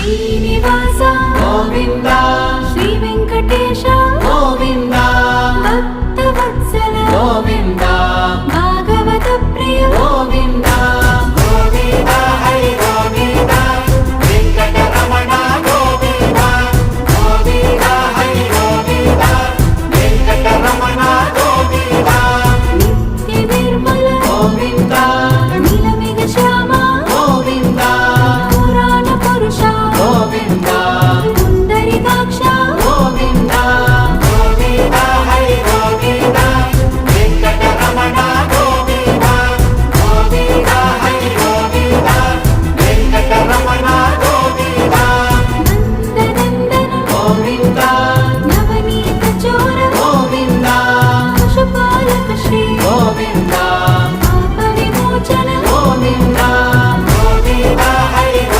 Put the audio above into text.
Srinivasa Govinda. Linda.